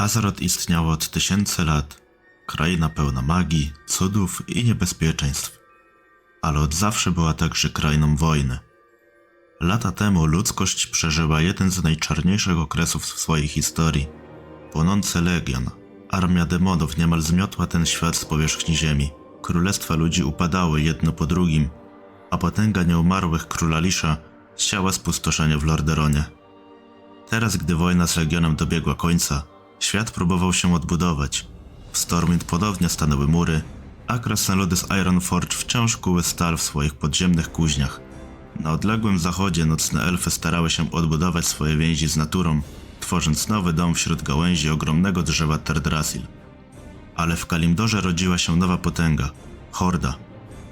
Azeroth istniało od tysięcy lat. Kraina pełna magii, cudów i niebezpieczeństw. Ale od zawsze była także krainą wojny. Lata temu ludzkość przeżyła jeden z najczarniejszych okresów w swojej historii. Płonący legion, armia demonów niemal zmiotła ten świat z powierzchni ziemi. Królestwa ludzi upadały jedno po drugim, a potęga nieumarłych króla Lisza siała spustoszenie w Lorderonie. Teraz, gdy wojna z Legionem dobiegła końca, świat próbował się odbudować. W Stormwind ponownie stanęły mury, a krasnoludy z Ironforge wciąż kuły stal w swoich podziemnych kuźniach. Na odległym zachodzie nocne elfy starały się odbudować swoje więzi z naturą, tworząc nowy dom wśród gałęzi ogromnego drzewa Terdrasil. Ale w Kalimdorze rodziła się nowa potęga Horda,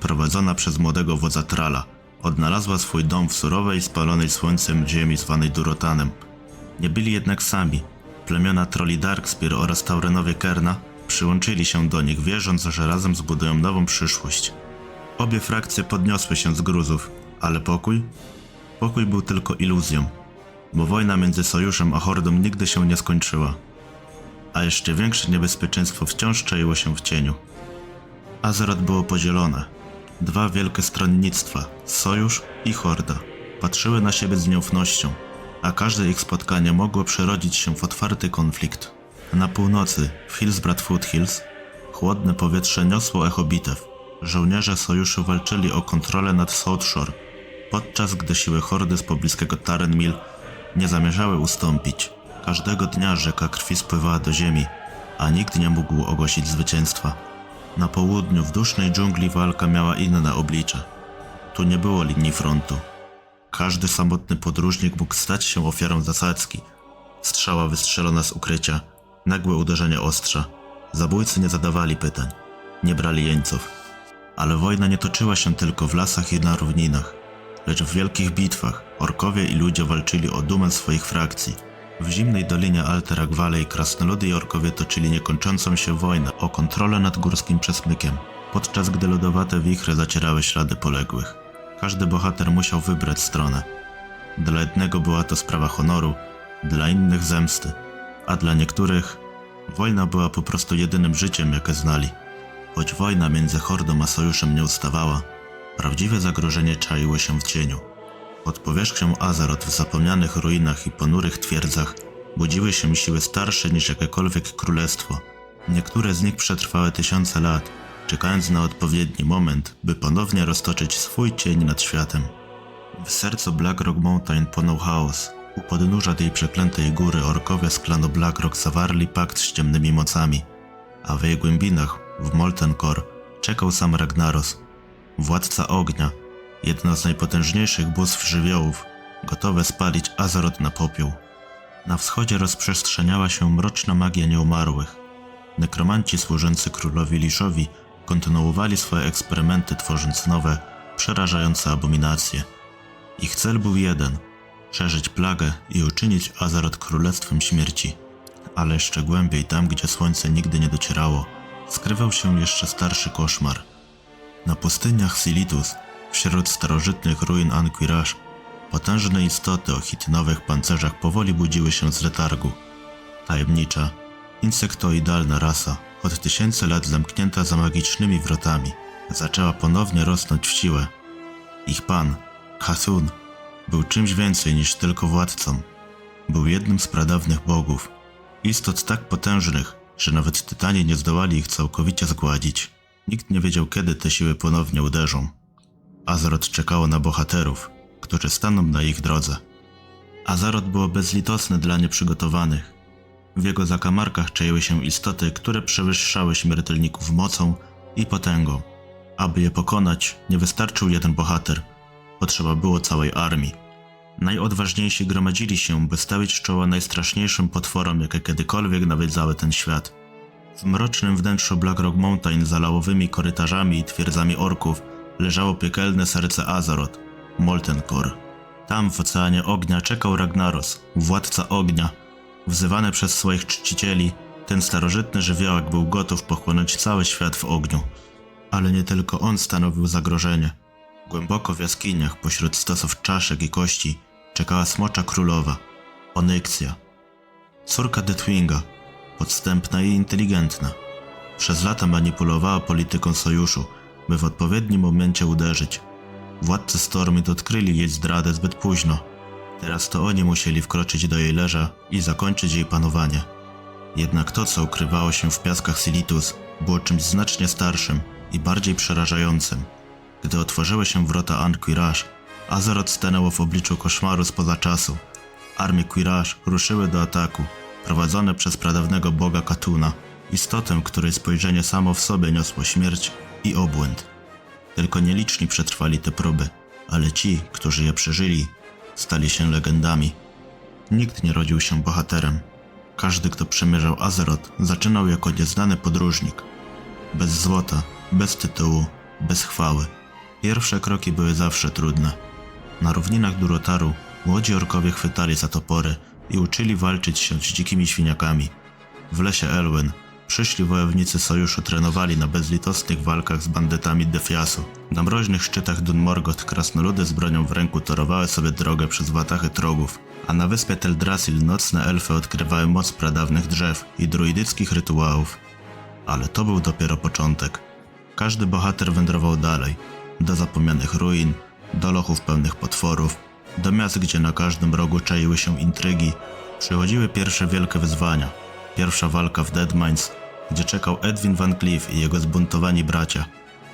prowadzona przez młodego wodza Trala. Odnalazła swój dom w surowej, spalonej słońcem ziemi zwanej Durotanem. Nie byli jednak sami. Plemiona troli Darkspear oraz Taurenowie Kerna przyłączyli się do nich, wierząc, że razem zbudują nową przyszłość. Obie frakcje podniosły się z gruzów, ale pokój? Pokój był tylko iluzją, bo wojna między Sojuszem a Hordą nigdy się nie skończyła. A jeszcze większe niebezpieczeństwo wciąż czaiło się w cieniu. Azeroth było podzielone. Dwa wielkie stronnictwa, Sojusz i Horda, patrzyły na siebie z nieufnością, a każde ich spotkanie mogło przerodzić się w otwarty konflikt. Na północy, w Hillsbrad Foothills, chłodne powietrze niosło echo bitew. Żołnierze Sojuszu walczyli o kontrolę nad South Shore, podczas gdy siły Hordy z pobliskiego Tarenmil nie zamierzały ustąpić. Każdego dnia rzeka krwi spływała do ziemi, a nikt nie mógł ogłosić zwycięstwa. Na południu, w dusznej dżungli walka miała inne oblicze. Tu nie było linii frontu. Każdy samotny podróżnik mógł stać się ofiarą zasadzki. Strzała wystrzelona z ukrycia, nagłe uderzenie ostrza. Zabójcy nie zadawali pytań, nie brali jeńców. Ale wojna nie toczyła się tylko w lasach i na równinach, lecz w wielkich bitwach orkowie i ludzie walczyli o dumę swoich frakcji. W zimnej dolinie Alterak Valley krasnoludy i orkowie toczyli niekończącą się wojnę o kontrolę nad górskim przesmykiem, podczas gdy lodowate wichry zacierały ślady poległych. Każdy bohater musiał wybrać stronę. Dla jednego była to sprawa honoru, dla innych zemsty, a dla niektórych wojna była po prostu jedynym życiem, jakie znali. Choć wojna między Hordą a Sojuszem nie ustawała, prawdziwe zagrożenie czaiło się w cieniu. Pod powierzchnią Azeroth w zapomnianych ruinach i ponurych twierdzach budziły się siły starsze niż jakiekolwiek królestwo. Niektóre z nich przetrwały tysiące lat, czekając na odpowiedni moment, by ponownie roztoczyć swój cień nad światem. W sercu Blackrock Mountain płonął chaos. U podnóża tej przeklętej góry orkowie z klanu Blackrock zawarli pakt z ciemnymi mocami, a w jej głębinach, w Molten Core, czekał sam Ragnaros, władca ognia, jedno z najpotężniejszych bóstw żywiołów, gotowe spalić Azeroth na popiół. Na wschodzie rozprzestrzeniała się mroczna magia nieumarłych. Nekromanci służący królowi Liszowi kontynuowali swoje eksperymenty, tworząc nowe, przerażające abominacje. Ich cel był jeden szerzyć plagę i uczynić Azeroth królestwem śmierci. Ale jeszcze głębiej, tam gdzie słońce nigdy nie docierało, skrywał się jeszcze starszy koszmar. Na pustyniach Silitus, wśród starożytnych ruin Anquirash, potężne istoty o chitynowych pancerzach powoli budziły się z letargu. Tajemnicza, insektoidalna rasa, od tysięcy lat zamknięta za magicznymi wrotami, zaczęła ponownie rosnąć w siłę. Ich pan, Kathun, był czymś więcej niż tylko władcą. Był jednym z pradawnych bogów, istot tak potężnych, że nawet tytanie nie zdołali ich całkowicie zgładzić. Nikt nie wiedział, kiedy te siły ponownie uderzą. Azeroth czekało na bohaterów, którzy staną na ich drodze. Azeroth było bezlitosne dla nieprzygotowanych. W jego zakamarkach czaiły się istoty, które przewyższały śmiertelników mocą i potęgą. Aby je pokonać, nie wystarczył jeden bohater. Potrzeba było całej armii. Najodważniejsi gromadzili się, by stawić czoła najstraszniejszym potworom, jakie kiedykolwiek nawiedzały ten świat. W mrocznym wnętrzu Blackrock Mountain za lałowymi korytarzami i twierdzami orków leżało piekielne serce Azeroth, Molten Core. Tam w Oceanie Ognia czekał Ragnaros, władca ognia. Wzywany przez swoich czcicieli, ten starożytny żywiołek był gotów pochłonąć cały świat w ogniu. Ale nie tylko on stanowił zagrożenie. Głęboko w jaskiniach, pośród stosów czaszek i kości, czekała smocza królowa, Onyxia, córka Deathwinga, podstępna i inteligentna. Przez lata manipulowała polityką sojuszu, by w odpowiednim momencie uderzyć. Władcy Stormit odkryli jej zdradę zbyt późno. Teraz to oni musieli wkroczyć do jej leża i zakończyć jej panowanie. Jednak to, co ukrywało się w piaskach Silitus, było czymś znacznie starszym i bardziej przerażającym. Gdy otworzyły się wrota Anquirash, Azeroth stanęło w obliczu koszmaru spoza czasu. Armie Quirash ruszyły do ataku, prowadzone przez pradawnego boga Katuna, istotę, której spojrzenie samo w sobie niosło śmierć i obłęd. Tylko nieliczni przetrwali te próby, ale ci, którzy je przeżyli, stali się legendami. Nikt nie rodził się bohaterem. Każdy, kto przemierzał Azeroth, zaczynał jako nieznany podróżnik. Bez złota, bez tytułu, bez chwały. Pierwsze kroki były zawsze trudne. Na równinach Durotaru młodzi orkowie chwytali za topory i uczyli walczyć się z dzikimi świniakami. W lesie Elwyn przyszli wojownicy sojuszu trenowali na bezlitosnych walkach z bandytami Defiasu. Na mroźnych szczytach Dunmorgoth krasnoludy z bronią w ręku torowały sobie drogę przez watachy trogów, a na wyspie Teldrassil nocne elfy odkrywały moc pradawnych drzew i druidyckich rytuałów. Ale to był dopiero początek. Każdy bohater wędrował dalej, do zapomnianych ruin, do lochów pełnych potworów, do miast, gdzie na każdym rogu czaiły się intrygi. Przychodziły pierwsze wielkie wyzwania. Pierwsza walka w Deadmines, gdzie czekał Edwin Van Cleef i jego zbuntowani bracia.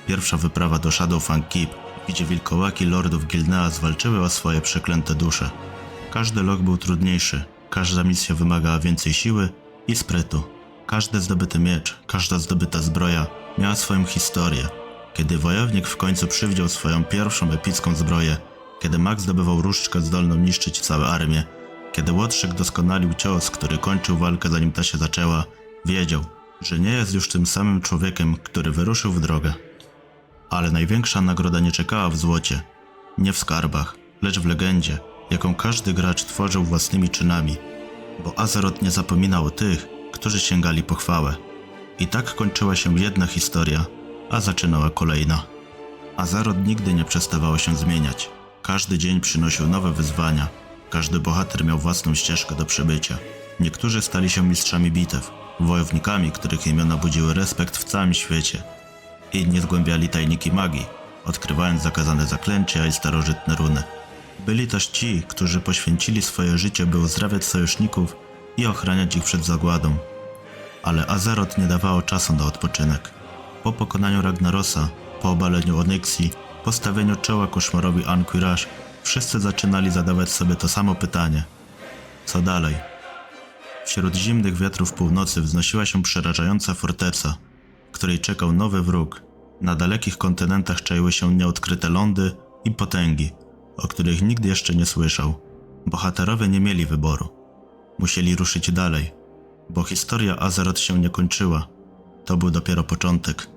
Pierwsza wyprawa do Shadowfang Keep, gdzie wilkołaki lordów Gilnea zwalczyły o swoje przeklęte dusze. Każdy lok był trudniejszy, każda misja wymagała więcej siły i sprytu. Każdy zdobyty miecz, każda zdobyta zbroja miała swoją historię. Kiedy wojownik w końcu przywdział swoją pierwszą epicką zbroję, kiedy mag zdobywał różdżkę zdolną niszczyć całe armię, kiedy Łotrzyk doskonalił cios, który kończył walkę zanim ta się zaczęła, wiedział, że nie jest już tym samym człowiekiem, który wyruszył w drogę. Ale największa nagroda nie czekała w złocie, nie w skarbach, lecz w legendzie, jaką każdy gracz tworzył własnymi czynami, bo Azeroth nie zapominał o tych, którzy sięgali po chwałę. I tak kończyła się jedna historia, a zaczynała kolejna. Azeroth nigdy nie przestawało się zmieniać. Każdy dzień przynosił nowe wyzwania. Każdy bohater miał własną ścieżkę do przebycia. Niektórzy stali się mistrzami bitew, wojownikami, których imiona budziły respekt w całym świecie. Inni zgłębiali tajniki magii, odkrywając zakazane zaklęcia i starożytne runy. Byli też ci, którzy poświęcili swoje życie, by uzdrawiać sojuszników i ochraniać ich przed zagładą. Ale Azeroth nie dawało czasu na odpoczynek. Po pokonaniu Ragnarosa, po obaleniu Onyxi, postawieniu czoła koszmarowi Anquirash, wszyscy zaczynali zadawać sobie to samo pytanie. Co dalej? Wśród zimnych wiatrów północy wznosiła się przerażająca forteca, której czekał nowy wróg. Na dalekich kontynentach czaiły się nieodkryte lądy i potęgi, o których nikt jeszcze nie słyszał. Bohaterowie nie mieli wyboru. Musieli ruszyć dalej, bo historia Azeroth się nie kończyła. To był dopiero początek.